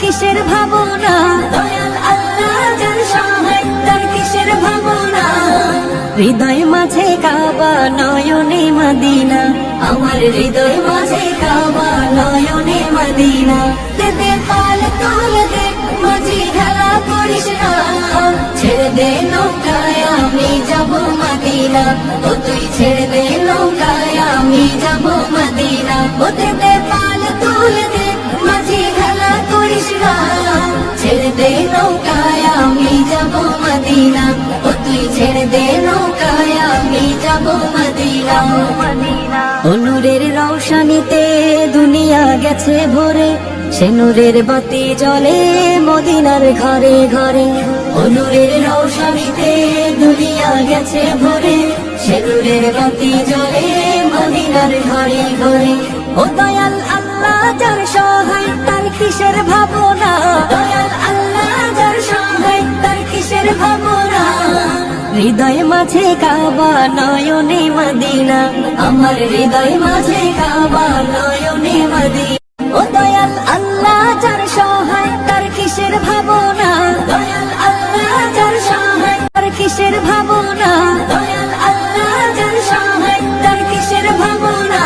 কিসের ভাবনা? কিসের হৃদয় মাঝে কাবা, নয়নে মদিনা। আমার হৃদয় মাঝে কাবা, নয়নে মদিনা। দে দে পাল তোল দে, মাঝি খেলা করিস না। ছেড়ে দে নৌকায়, আমি যাব মদিনা। ও তুই ছেড়ে দে নৌকায়, আমি যাব মদিনা। ও দে অনুরের রৌশনীতে দুনিয়া গেছে ভরে, সে নূরের বাতি জ্বলে মদিনার ঘরে ঘরে। অনুরের রৌশনীতে দুনিয়া গেছে ভরে, সে নূরের বাতি জ্বলে মদিনার ঘরে ঘরে। ও দয়াল আল্লাহ, যার সহায়, তার কিসের ভাবনা? হৃদয় মাঝে কাবা নয়নে মদিনা। আমার হৃদয় মাঝে কাবা নয়নে মদিনা। ও দয়াল আল্লাহ, যার সহায় তার কিসের ভাবনা? দয়াল আল্লাহ, যার সহায় তার কিসের ভাবনা? দয়াল আল্লাহ, যার সহায় তার কিসের ভাবনা?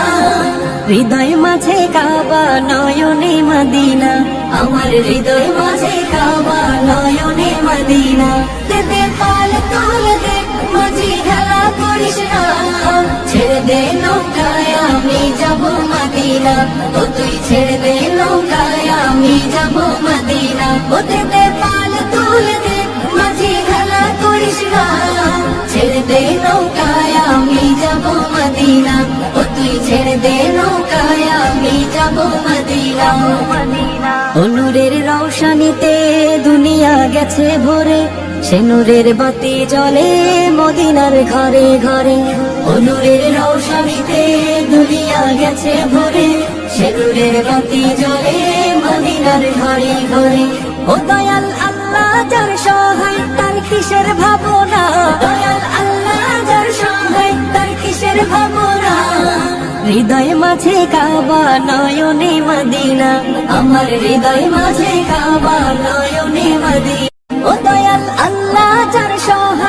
হৃদয় মাঝে কাবা নয়নে মদিনা। আমার হৃদয় মাঝে কাবা নয়নে মদিনা। দে দে পাল তোল দে মাঝি করিস না ছেড়ে দে নৌকায়, আমি যাব মদিনা। ও তুই ছেড়ে দে নৌকায়, আমি যাব মদিনা। ও দে মদিনা। মদিনা। অনুরের রৌশনীতে দুনিয়া গেছে ভরে সে নূরের বাতি জ্বলে মদিনার ঘরে ঘরে। অনুরের রৌশনীতে দুনিয়া গেছে ভরে সে নূরের বাতি জ্বলে মদিনার ঘরে ঘরে। ও দয়াল আল্লাহ যার সহায়, তার কিসের ভাবনা? দয়াল আল্লাহ যার সহায়, তার কিসের ভাবনা? হৃদয় মাঝে কাবা নয়নে মদিনা। আমার হৃদয় মাঝে কাবা নয়নে মদিনা। ও দয়াল আল্লাহ, যার সহায়